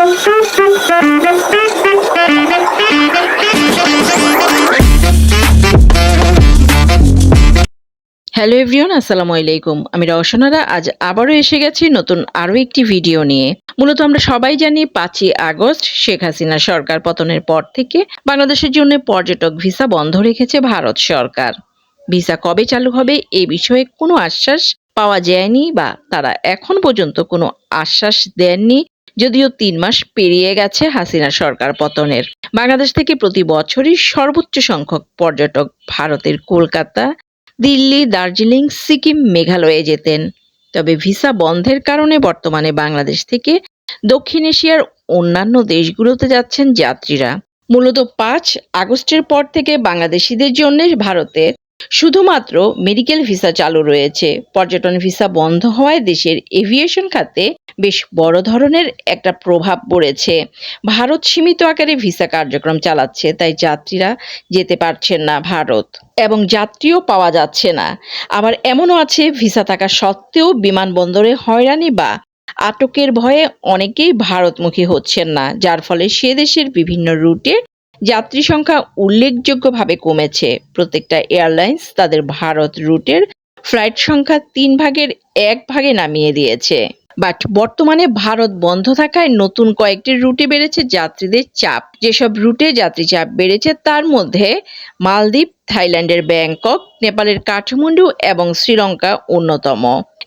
Hello everyone আসসালামু আলাইকুম। আমি রওশনারা, আজ আবারও এসে গেছি নতুন আরও একটি ভিডিও নিয়ে। মূলত আমরা সবাই জানি পাঁচই আগস্ট, শেখ হাসিনা সরকার পতনের পর থেকে বাংলাদেশের জন্য পর্যটক ভিসা বন্ধ রেখেছে ভারত সরকার। ভিসা কবে চালু হবে এ বিষয়ে কোনো আশ্বাস পাওয়া যায়নি বা তারা এখন পর্যন্ত কোনো আশ্বাস দেননি। যদিও তিন মাস পেরিয়ে গেছে হাসিনা সরকার পতনের। বাংলাদেশ থেকে প্রতি বছরই সর্বোচ্চ সংখ্যক পর্যটক ভারতের কলকাতা, দিল্লি, দার্জিলিং, সিকিম, মেঘালয়ে যেতেন। তবে ভিসা বন্ধের কারণে বর্তমানে বাংলাদেশ থেকে দক্ষিণ এশিয়ার অন্যান্য দেশগুলোতে যাচ্ছেন যাত্রীরা। মূলত পাঁচ আগস্টের পর থেকে বাংলাদেশিদের জন্য ভারতে শুধুমাত্র মেডিকেল ভিসা চালু রয়েছে। পর্যটন ভিসা বন্ধ হওয়ায় দেশের এভিয়েশন খাতে বেশ বড় ধরনের একটা প্রভাব পড়েছে। ভারত সীমিত আকারে ভিসা কার্যক্রম চালাচ্ছে, তাই যাত্রীরা যেতে পারছেন না ভারত এবং যাত্রীও পাওয়া যাচ্ছে না। আবার এমনও আছে, ভিসা থাকা সত্ত্বেও বিমানবন্দরে হয়রানি বা আটকের ভয়ে অনেকেই ভারতমুখী হচ্ছেন না, যার ফলে সে দেশের বিভিন্ন রুটে যাত্রী সংখ্যা উল্লেখযোগ্যভাবে কমেছে। প্রত্যেকটা এয়ারলাইন্স তাদের ভারত রুটের ফ্লাইট সংখ্যা তিন ভাগের এক ভাগে নামিয়ে দিয়েছে। বাট বর্তমানে ভারত বন্ধ থাকায় নতুন কয়েকটি রুটে বেড়েছে যাত্রীদের চাপ। যেসব রুটে যাত্রী চাপ বেড়েছে, তার মধ্যে মালদ্বীপ, থাইল্যান্ডের ব্যাংকক, নেপালের কাঠমান্ডু এবং শ্রীলঙ্কা অন্যতম।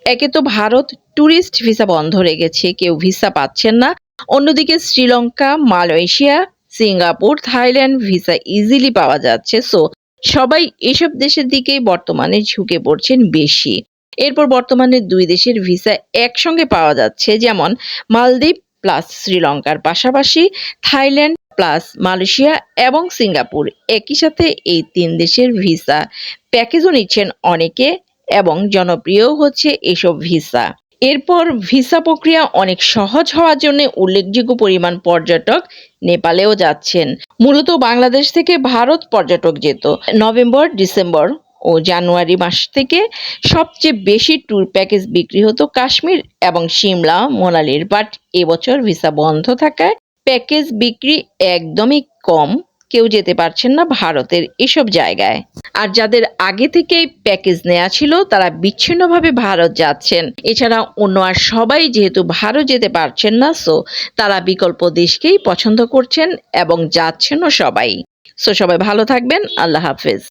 একে তো ভারত ট্যুরিস্ট ভিসা বন্ধ রেখেছে, কেউ ভিসা পাচ্ছেন না। অন্যদিকে Sri Lanka, Malaysia, Singapore, Thailand visa easily পাওয়া যাচ্ছে। সো সবাই এসব দেশের দিকেই বর্তমানে ঝুঁকে পড়ছেন বেশি। এরপর বর্তমানে দুই দেশের ভিসা একসঙ্গে পাওয়া যাচ্ছে, যেমন মালদ্বীপ প্লাস শ্রীলঙ্কার পাশাপাশি থাইল্যান্ড প্লাস মালয়েশিয়া এবং সিঙ্গাপুর। একই সাথে এই তিন দেশের ভিসা প্যাকেজও নিচ্ছেন অনেকে এবং জনপ্রিয় হচ্ছে এসব ভিসা। এরপর ভিসা প্রক্রিয়া অনেক সহজ হওয়ার জন্য উল্লেখযোগ্য পরিমাণ পর্যটক নেপালেও যাচ্ছেন। মূলত বাংলাদেশ থেকে ভারত পর্যটক যেত। নভেম্বর, ডিসেম্বর ও জানুয়ারি মাস থেকে সবচেয়ে বেশি ট্যুর প্যাকেজ বিক্রি হতো কাশ্মীর এবং সিমলা, মোনালির। বাট এবছর ভিসা বন্ধ থাকায় প্যাকেজ বিক্রি একদমই কম। কেউ যেতে পারছেন না ভারতের এসব জায়গায়। আর যাদের আগে থেকেই প্যাকেজ নেওয়া ছিল, তারা বিচ্ছিন্নভাবে ভারত যাচ্ছেন। এছাড়া অন্য আর সবাই যেহেতু ভারত যেতে পারছেন না সো তারা বিকল্প দেশকেই পছন্দ করছেন এবং যাচ্ছেনও সবাই। সো সবাই ভালো থাকবেন, আল্লাহ হাফেজ।